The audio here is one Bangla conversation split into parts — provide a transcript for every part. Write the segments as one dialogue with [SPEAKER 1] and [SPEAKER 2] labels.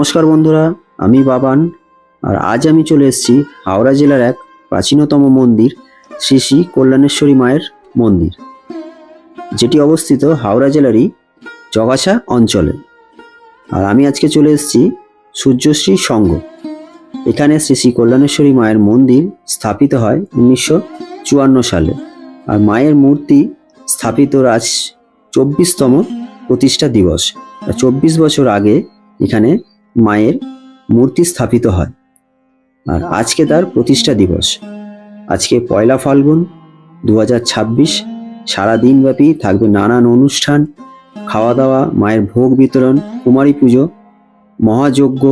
[SPEAKER 1] নমস্কার বন্ধুরা, আমি বাবান আর আজ আমি চলে এসেছি হাওড়া জেলার এক প্রাচীনতম মন্দির, শ্রী শ্রী কল্যাণেশ্বরী মায়ের মন্দির, যেটি অবস্থিত হাওড়া জেলারই জগাছা অঞ্চলে। আর আমি আজকে চলে এসেছি সূর্যশ্রী সংঘ এখানে শ্রী শ্রী কল্যাণেশ্বরী মায়ের মন্দির স্থাপিত হয় উনিশশো চুয়ান্ন সালে। আর মায়ের মূর্তি স্থাপিত আজ চব্বিশতম প্রতিষ্ঠা দিবস। চব্বিশ বছর আগে এখানে মায়ের মূর্তি স্থাপিত হয়। আর আজকে তার প্রতিষ্ঠা দিবস। আজকে পয়লা ফাল্গুন দু হাজার ছাব্বিশ সারাদিনব্যাপী থাকবে নানান অনুষ্ঠান খাওয়া দাওয়া মায়ের ভোগ বিতরণ কুমারী পুজো মহাযজ্ঞ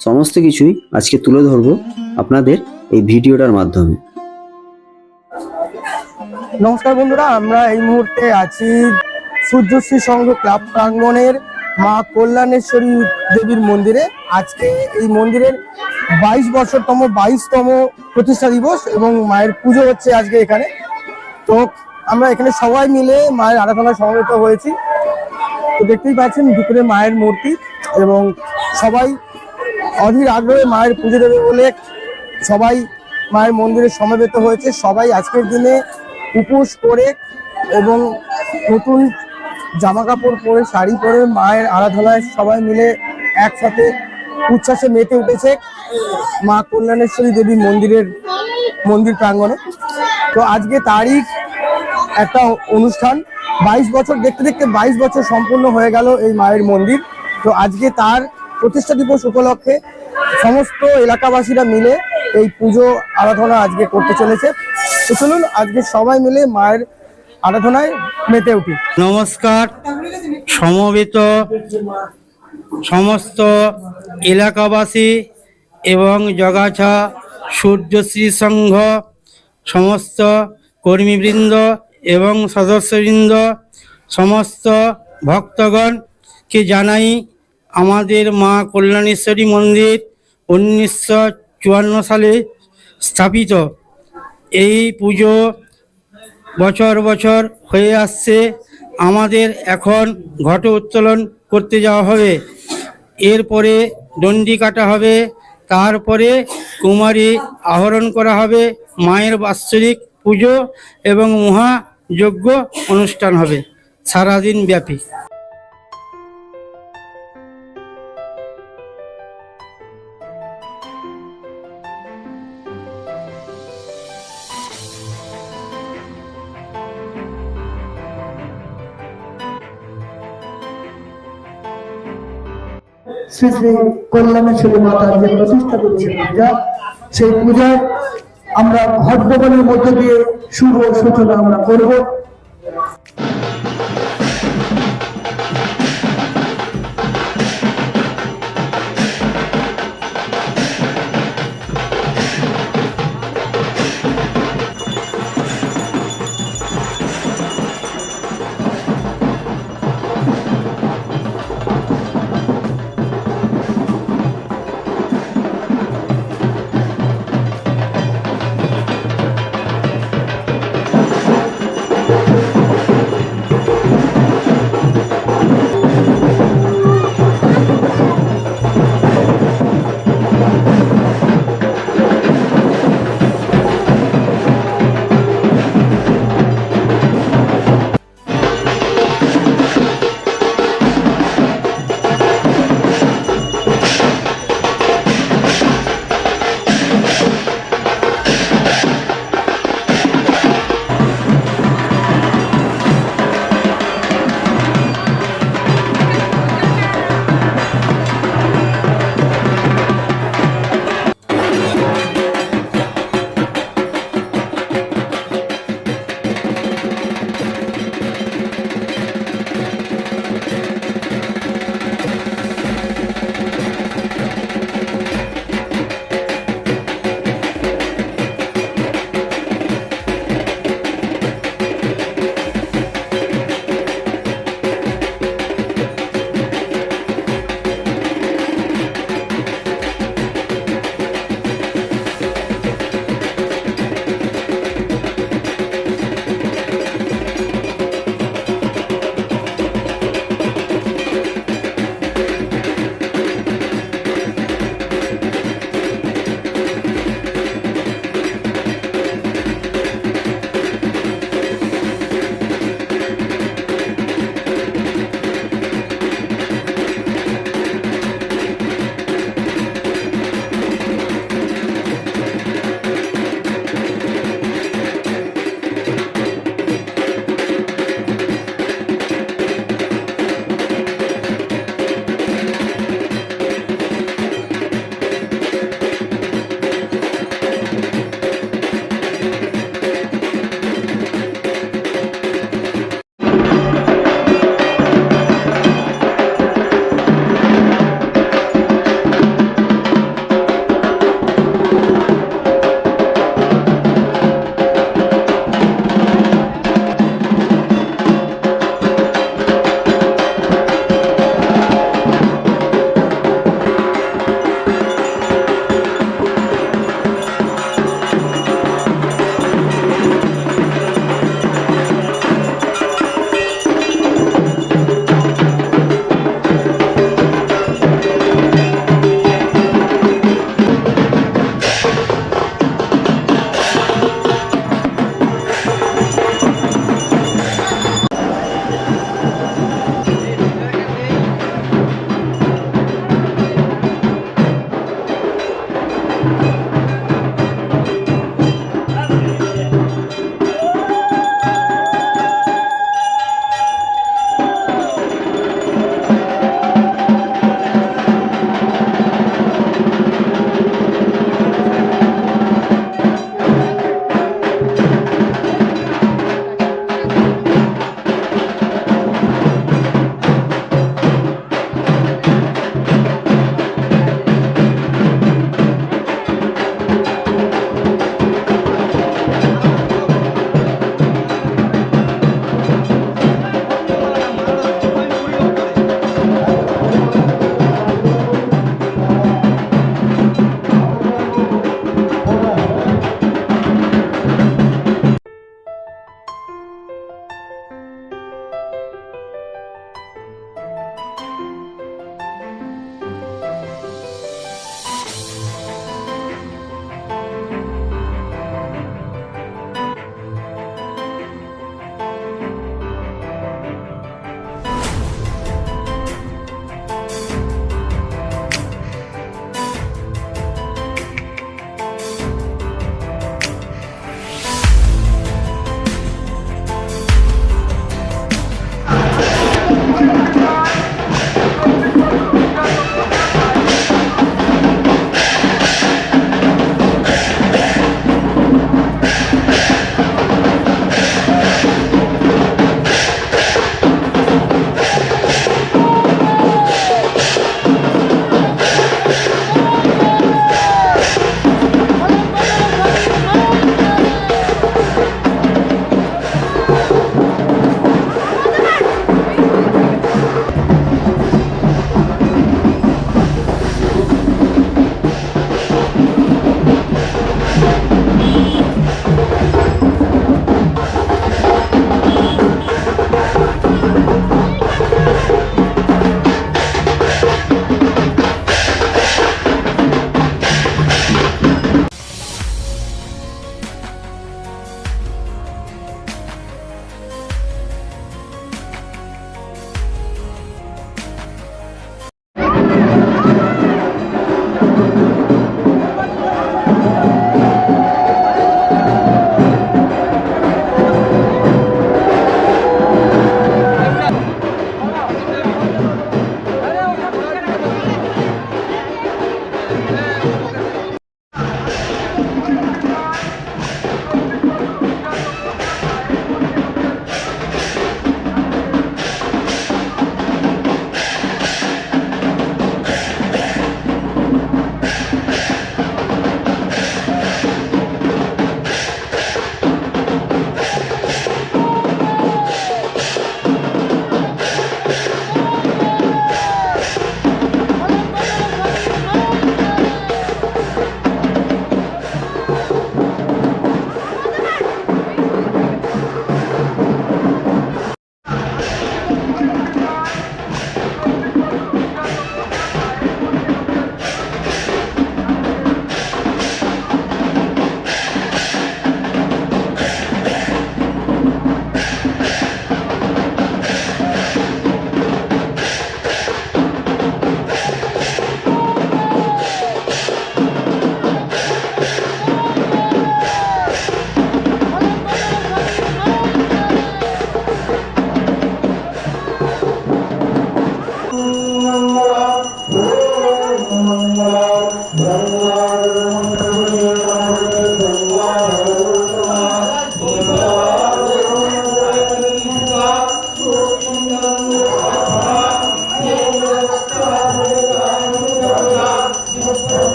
[SPEAKER 1] সমস্ত কিছুই আজকে তুলে ধরবো আপনাদের এই ভিডিওটার মাধ্যমে।
[SPEAKER 2] নমস্কার বন্ধুরা আমরা এই মুহূর্তে আছি সূর্যশ্রী সংঘ ক্লাব প্রাঙ্গণের মা কল্যাণেশ্বরী দেবীর মন্দিরে। আজকে এই মন্দিরের বাইশ বছরতম, বাইশতম প্রতিষ্ঠা দিবস এবং মায়ের পুজো হচ্ছে আজকে এখানে। তো আমরা এখানে সবাই মিলে মায়ের আরাধনায় সমবেত হয়েছি। তো দেখতেই পাচ্ছেন ভিতরে মায়ের মূর্তি এবং সবাই অধীর আগ্রহে মায়ের পুজো দেবে বলে সবাই মায়ের মন্দিরে সমবেত হয়েছে। সবাই আজকের দিনে উপোস করে এবং নতুন জামা কাপড় পরে, শাড়ি পরে, মায়ের আরাধনায় সবাই মিলে একসাথে উচ্ছ্বাসে মেতে উঠেছে মা কল্যাণেশ্বরী দেবী মন্দিরের মন্দির প্রাঙ্গণে। তো আজকে তারিখ একটা অনুষ্ঠান। বাইশ বছর, দেখতে দেখতে বাইশ বছর সম্পূর্ণ হয়ে গেল এই মায়ের মন্দির। তো আজকে তার প্রতিষ্ঠা দিবস উপলক্ষে সমস্ত এলাকাবাসীরা মিলে এই পুজো আরাধনা আজকে করতে চলেছে। তো চলুন, আজকে সবাই মিলে মায়ের আরাধনায় মেতে উঠি।
[SPEAKER 3] নমস্কার। সমবেত সমস্ত এলাকাবাসী এবং জগাছা সূর্যশ্রী সংঘ, সমস্ত কর্মীবৃন্দ এবং সদস্যবৃন্দ, সমস্ত ভক্তগণকে জানাই আমাদের মা কল্যাণেশ্বরী মন্দির উনিশশো চুয়ান্ন সালে স্থাপিত। এই পুজো বছর বছর হয়ে আসছে, আমাদের এখন ঘট উত্তোলন করতে যাওয়া হবে। এরপরে দণ্ডি কাটা হবে, তারপরে কুমারী আহরণ করা হবে, মায়ের বাৎসরিক পুজো এবং মহাযজ্ঞ অনুষ্ঠান হবে। সারাদিন ব্যাপী।
[SPEAKER 4] শ্রী শ্রী কল্যাণেশ্বরী মাতার যে প্রতিষ্ঠা করেছে পূজা, সেই পূজায় আমরা ঘট ভবনের মধ্য দিয়ে শুভ সূচনা আমরা করব।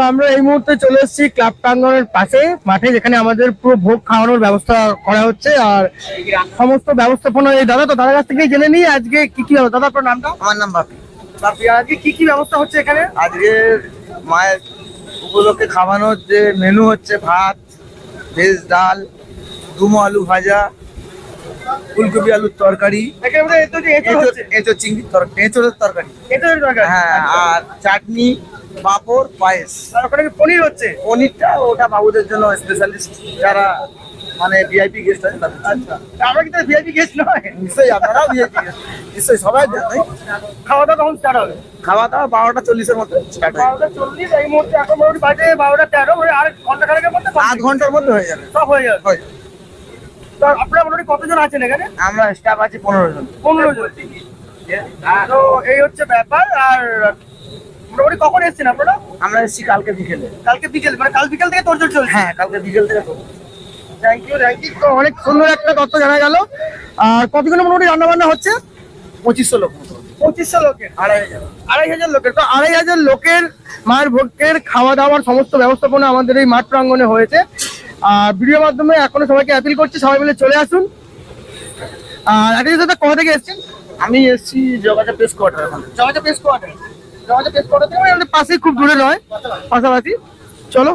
[SPEAKER 2] তো আমরা এই মুহূর্তে চলে এসেছি ক্লাব প্রাঙ্গনের পাশে মাঠে যেখানে আমাদের পুরো ভোগ খাওয়ানোর ব্যবস্থা করা হচ্ছে। আর সমস্ত ব্যবস্থাপনা এই দাদা তো দাদার কাছ থেকে জেনে নিই আজকে কি কি হবে দাদা আপনার নামটা?
[SPEAKER 5] আমার নাম বাপি।
[SPEAKER 2] বাপি, আজকে কি কি ব্যবস্থা হচ্ছে এখানে?
[SPEAKER 5] আজকে মায়ের উপলক্ষে খাওয়ানোর যে মেনু হচ্ছে ভাত ভেজ ডাল ডুমো আলু ভাজা ফুলকপি আলুর তরকারি চিংড়ির তরকারি হ্যাঁ আর চাটনি পাঁপড় পায়েস।
[SPEAKER 2] ওখানে পনির হচ্ছে?
[SPEAKER 5] পনিরটা ওটা বাবুদের জন্য স্পেশালিস্ট যারা মানে ভিআইপি গেস্ট আছে
[SPEAKER 2] আচ্ছা। আমরা কি ভিআইপি গেস্ট নয়?
[SPEAKER 5] নিশ্চয়ই আপনারাও ভিআইপি গেস্ট নিশ্চয়ই সবাই জানেন।
[SPEAKER 2] খাওয়া দাওয়া কখন স্টার্ট হবে?
[SPEAKER 5] খাওয়া দাওয়া বারোটা চল্লিশের মধ্যে
[SPEAKER 2] বারোটা চল্লিশ এই মুহূর্তে এখন মোটামুটি বাজে বারোটা তেরো আর ঘণ্টা খানেকের মধ্যে
[SPEAKER 5] আধ ঘণ্টার মধ্যে হয়ে যাবে।
[SPEAKER 2] সব হয়ে যাবে।
[SPEAKER 5] হয়।
[SPEAKER 2] আপনারা মোটামুটি কতজন আছেন এখানে?
[SPEAKER 5] আমরা স্টাফ আছি পনেরো জন।
[SPEAKER 2] পনেরো জন। তো এই হচ্ছে ব্যাপার আর মোটামুটি কখন এসেছেন আপনারা?
[SPEAKER 5] আমরা এসেছি কালকে বিকেলে।
[SPEAKER 2] কালকে বিকেল মানে কাল বিকেল থেকে তোরজোর চলছে?
[SPEAKER 5] হ্যাঁ কালকে বিকেল থেকে
[SPEAKER 2] থ্যাংক ইউ থ্যাংক ইউ তো অনেক সুন্দর একটা তথ্য জানা গেল। আর কতজনের মোটামুটি রান্না বান্না হচ্ছে?
[SPEAKER 5] পঁচিশশো লোক। মতো।
[SPEAKER 2] পঁচিশশো লোকের।
[SPEAKER 5] আড়াই হাজার।
[SPEAKER 2] আড়াই হাজার লোকের। তো আড়াই হাজার লোকের মায়ের ভোগের খাওয়া দাওয়ার সমস্ত ব্যবস্থাপনা আমাদের এই মাঠ প্রাঙ্গনে হয়েছে। আর ভিডিওর মাধ্যমে এখনও সবাইকে অ্যাপিল করছি সবাই মিলে চলে আসুন আর একটা দাদা কোথা থেকে এসেছেন
[SPEAKER 5] আমি এসেছি যোগাযোগ প্রেস কোয়ার্টার এখন
[SPEAKER 2] জমাতে পেস কোয়ার্টার জমাতে পেস কোয়ার্টার থেকে মানে আমাদের পাশেই খুব দূরে নয় পাশাপাশি চলো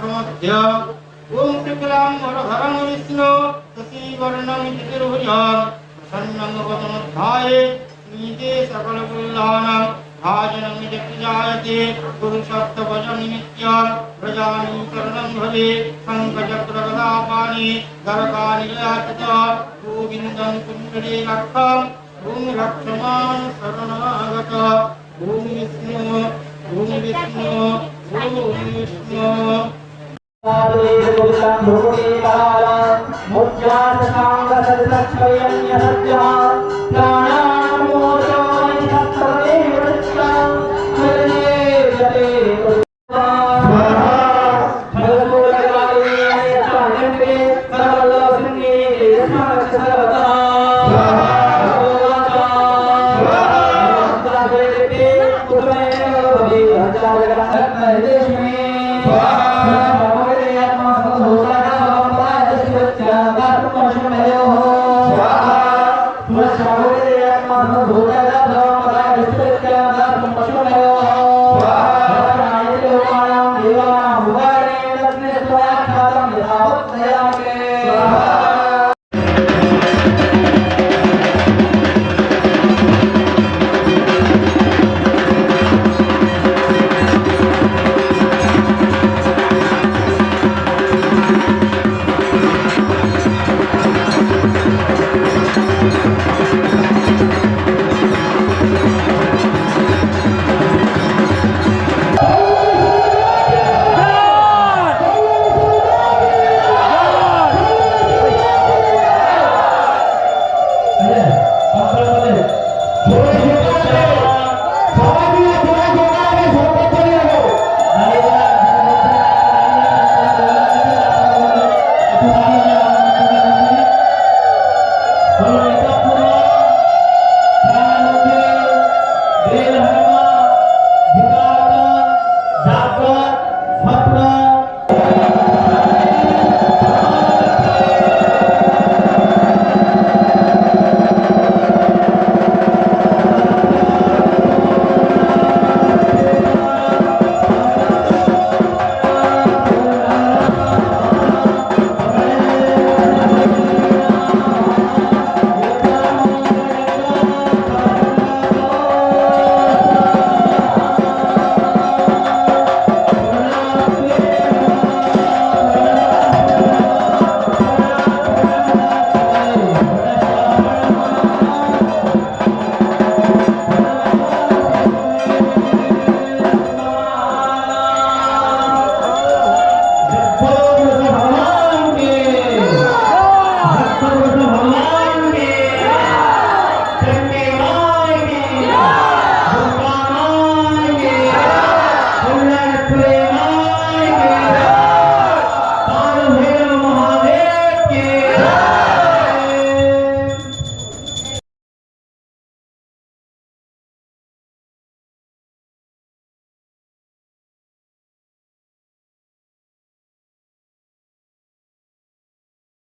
[SPEAKER 3] भूता ओम शुक्लाम वर हरम विष्णु शशिवर्णं चतुर्भुजं प्रसन्नं वचमुद्धाये नीते सकल कुल्लाना भाजनम इति सकलकुल्लानां भाजनं वचन पुरुषार्थभजनिमित्तं प्रजानी शरणं भवे शङ्खचक्रगदापाणि कुंडले गोविन्दं भूमि रक्षमान शरणागत भूमि विष्णु भूमि
[SPEAKER 4] विष्णु भूमि विष्णु प्राण